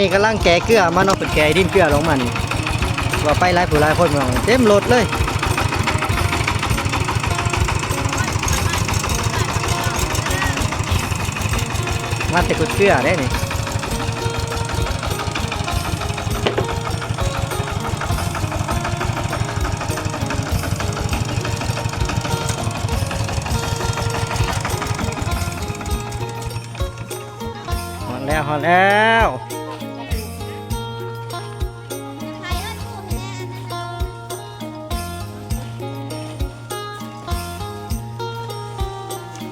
นี่กำลังแกะเกลือมันเอาไปแกะดินเกลือลงมันว่าไปหลายผู้หลายคนมองเต็มรถเลยมาแต่กุดเกลือได้นี่ฮอดแล้วฮอดแล้ว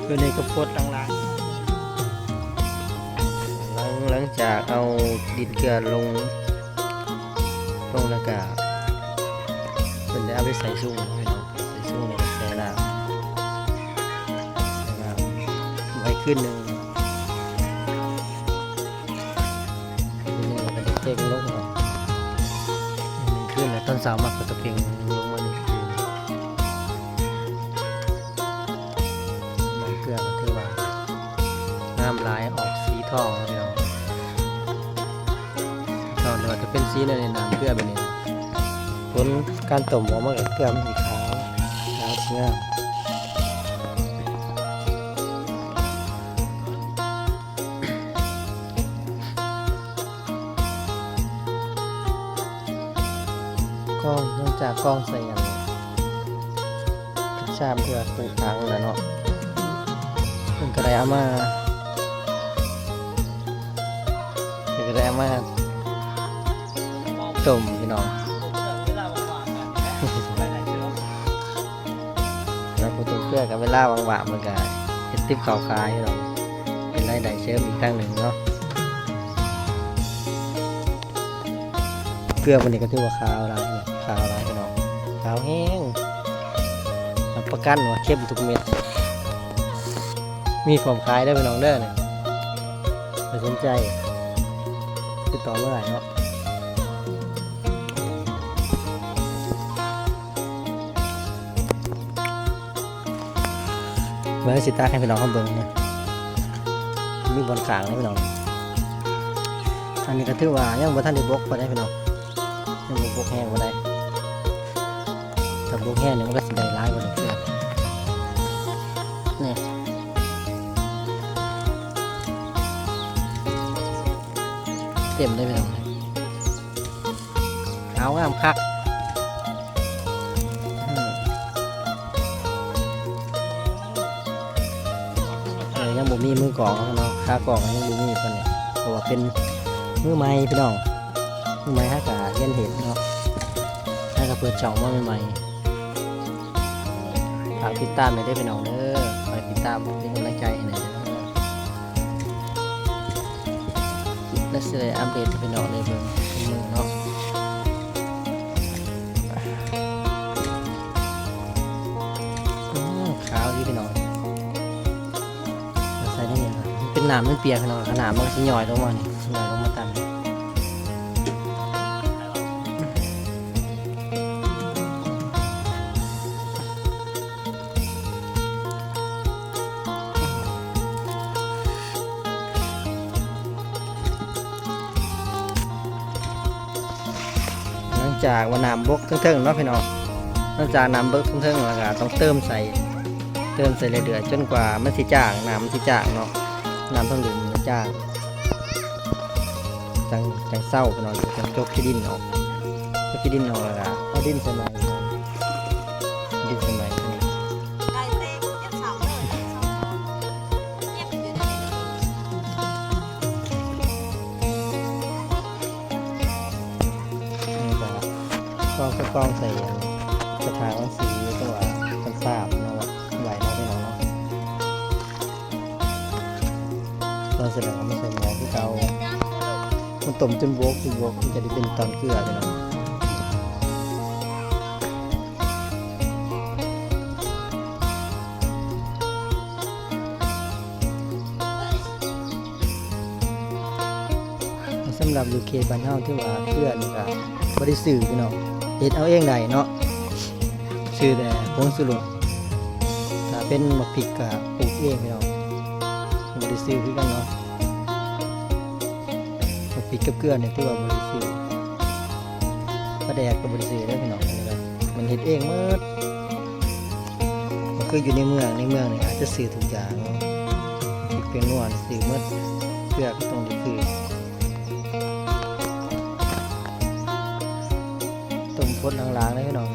อยู่ในกระโพดหลังๆหลังหลังจากเอาดินเกลือลงลงแล้วก็เป็นได้เอาไปใส่ซุ้งให้เนาะใส่ซุ้งในกระแสน้ำใส่น้ำไว้ขึ้นหนึ่งขึ้นหนึ่งเราก็จะเต็งลงเนาะมันขึ้นแล้วต้นสาวมากกว่าตะเพียง ทองแล้วพี่น้องทองแต่ว่าจะเป็นสีในน้ำเกลือแบบนี้นะผลการต้มออกมากับเกลือมันสีขาวขาวสวยงามกล้องนอกจากกล้องใส่อันชามเพื่อปลูกถังแล้วเนาะเพิ่นก็ได้เอามา เพิ่นก็ได้เอามาต้มพี่น้องแล้วพอต้มเกลือกับเวลาว่างๆมันก็เฮ็ดติ๊บข้าวขายพี่น้องเป็นรายได้เสริมอีกตั้งหนึ่งเนาะเกลือวันนี้ก็ถือว่าขาวแล้วพี่น้องขาวแล้วพี่น้องขาวแห้งรับประกันว่าเข้มทุกเม็ดมีผมขายได้เป็นน้องเด้อเนี่ยถ้าสนใจ ติดต่อเมื่อไหร่เนาะเมื่อสิตาให้พี่น้องเขาเบิ่งเนี่ยมีบอลขางนะพี่น้องอันนี้ก็ถือว่ายังบ่ทันได้บกพอได้พี่น้องยังบ่บกแห้งบ่ได้ถ้าบกแห้งเนี่ยมันก็สิได้หลายกว่านี้เพื่อนนี่ เต็มได้ไหมครับขาวงามคักอืมเออยังบ่มีมือกล่องเนาะค่ากล่องยังบ่มีเพิ่นเนี่ยเพราะว่าเป็นมือใหม่พี่น้องมือใหม่ฮักกะเรียนเห็นเนาะฮักกะเปิดช่องมาใหม่ๆฝากติดตามหน่อยได้อพี่น้องเด้อฝากติดตามเป็นกำลังใจให้หน่อย และสิได้อัปเดตให้พี่น้องได้เบิ่งทุกมื้อเนาะอืมขาวดีพี่น้องเราใส่ได้ยังไงมันเป็นน้ำมันเปียกพี่น้องขนาดมันก็สิย่อยลงมานี่ จากว่าน้ำบกเทิงๆเนาะพี่น้องหลังจากน้ำบกเทิงๆแล้วก็ต้องเติมใส่เติมใส่เรื่อยๆจนกว่ามันสิจางน้ำมันสิจางเนาะน้ำต้องดื่มมันจางจังจังเศร้าพี่น้องจังจกขี้ดินออกจกขี้ดินออกแล้วก็ดินใส่ใหม่ดินใส่ใหม่ กองก็กองใส่อันกระถางสีตัวกันสาบเนาะว่าไหวเนาะพี่น้องเนาะตอนเสร็จแล้วก็ไม่ใส่หมอที่เกามันต้มจนบวกจนบวกมันจะได้เป็นตอนเกลือพี่น้องสำหรับยูเคบ้านเฮาที่ว่าเพื่อนก็บ่ได้ซื้อพี่น้อง เฮ็ดเอาเองได้เนาะซื้อแต่ผงสุรสถ้าเป็นมะพริกก็ปลูกเองพี่น้องบ่ได้ซื้อคือกันเนาะมะพริกกับเกลือเนี่ยถือว่าบริสุทธิ์ปลาแดกกับบริสุทธิ์ได้พี่น้องนี่เลยมันเฮ็ดเองหมดมันคืออยู่ในเมืองในเมืองนี่อาจจะซื้อทุกอย่างเนาะเป็นนวลซื้อหมดเกลือก็ต้องได้ซื้อ ต้มพดล้างๆเลยพี่น้อง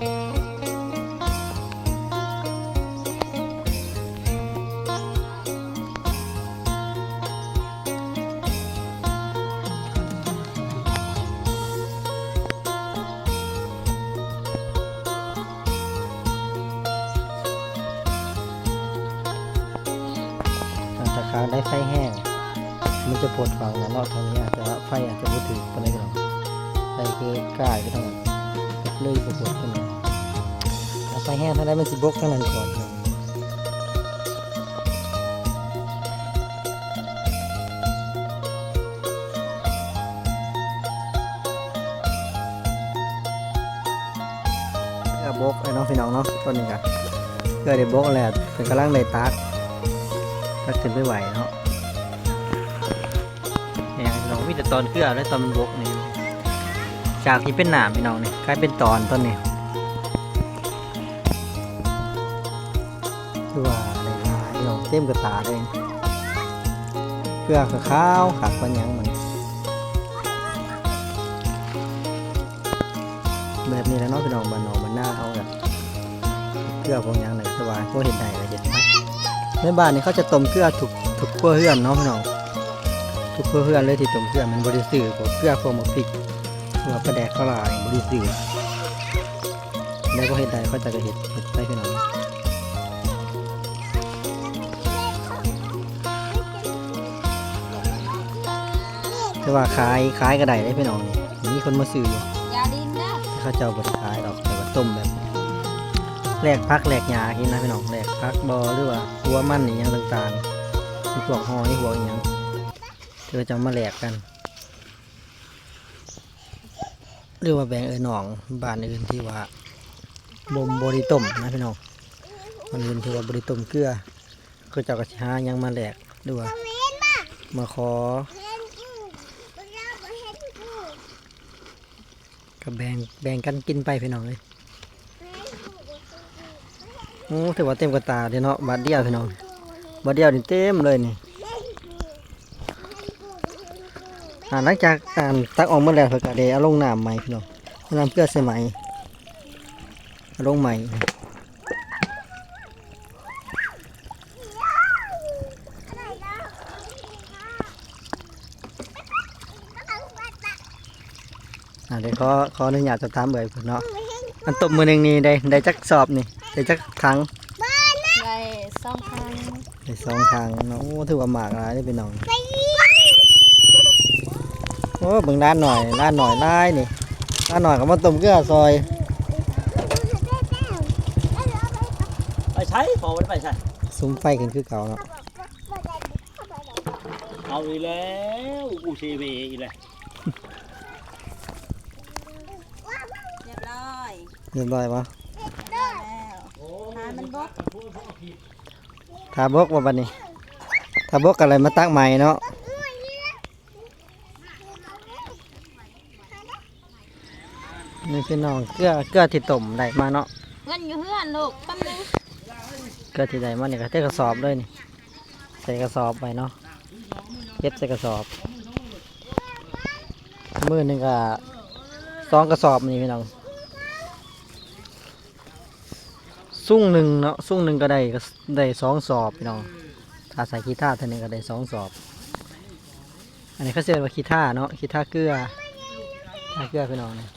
ค้างได้ไฟแห้ง มันจะปวดฝังนะเนาะทางนี้อาจจะไฟอาจจะไม่ถึงไปานใดหรอกไฟคือกล้ายไปทั้ง เลยปวดปวดขึ้นมาถ้าไฟแห้งถ้าได้มันสิบกทั้งนั้นก่อนบเกลือบกไอ้น้องพี่น้องเนาะต้นนี้กันเกลือได้บกแล้วเป็นกำลังในตักตักขึ้นไม่ไหวเนาะเนี่ยพี่น้องมีแต่ตอนเกลือและตอนมันบกนี่ จากที่เป็นหนามพี่น้องเนี่ยกลายเป็นตอนต้นนี้คือว่าอะไรนะพี่น้องเต็มกระตาเลยเกลือกับข้าวขักปันหยังมันแบบนี้แล้วเนาะพี่น้องบ้านนอกบ้านหน้าเขาแบบเกลือพวกยังไหนสบายพวกเห็ดใดก็เห็ดไหมในบ้านนี่เขาจะต้มเกลือทุกทุกครัวเรือนเนาะพี่น้องทุกครัวเรือนเลยที่ต้มเกลือมันบริสุทธิ์กว่าเกลือพวกหมกพริก หรือว่าปลาแดกข้าวลายบริสุทธิ์แล้วก็เห็ดใดเขาจะก็เห็ดเห็ดไปพี่น้องแต่ว่าขายขายกระไดได้พี่น้องนี่มีคนมาซื้ออยู่ยาดินนะเขาเจ้าบริขายดอกแต่ว่าต้มแบบแหลกพักแหลกยากินนะพี่น้องแหลกพักบอหรือว่าหัวมันนี่ยังต่างๆมีพวกหอยหัวอย่างเธอจะมาแหลกกัน หรือว่าแบงเออหนองบ้านอื่นที่ว่าบ่มบริต้มนะพี่น้องมันอื่นที่ว่าบริต้มเกลือก็จะกระชายังมาแหลกหรือว่ามาขอกับแบ่งแบ่งกันกินไปพี่น้องเลยโอ้ถือว่าเต็มกระตาเดี๋ยวเนาะบาทเดียวพี่น้องบาทเดียวนี่เต็มเลยนี่ อ่า หลังจากการตักออกเมื่อแล้วเพื่อก็ได้เอาลงน้ำใหม่พี่น้องเอาน้ำเกลือใส่ใหม่เอาลงใหม่อ่าเดี๋ยวขอขออนุญาตจะตามเบื่อเนาะอันตบมือหนึ่งนี่ได้ได้จักสอบนี่ได้จักถังได้สองพันได้สองถังเนาะโอ้ถือว่าหมากหลายได้อพี่น้อง โอ้เบิ่งด้านหน่อยด้านหน่อยได้นี่ด้านหน่อยก็มาต้มเกลือซอย ไปใช้พอไม่ได้ไปใช้ซุ้มไฟกันคือเก่าเนาะเอาอีกแล้วอูทีวีอีกแล้วเรียบร้อยเรียบร้อยวะได้แล้วทานมันบกทาบกว่าบัดนี้ทาบกอะไรมาตักใหม่เนาะ นี่พี่น้องเกลือเกลือที่ต้มได้มาเนาะเงินอยู่เพื่อนลูกแป๊บนึงเกลือที่ได้มานี่ก็เทกระสอบเลยนี่ใส่กระสอบไปเนาะเก็บใส่กระสอบ มือหนึ่งก็สองกระสอบนี่พี่น้องสุ่งหนึ่งเนาะสุ่งหนึ่งก็ได้ก็ได้สองสอบพี่น้องถ้าใส่กีตาร์เท่านึงก็ได้สองสอบ อันนี้เขาเรียกว่ากีตาร์เนาะกีตาร์เกลือกีตาร์เกลือพี่น้องนี่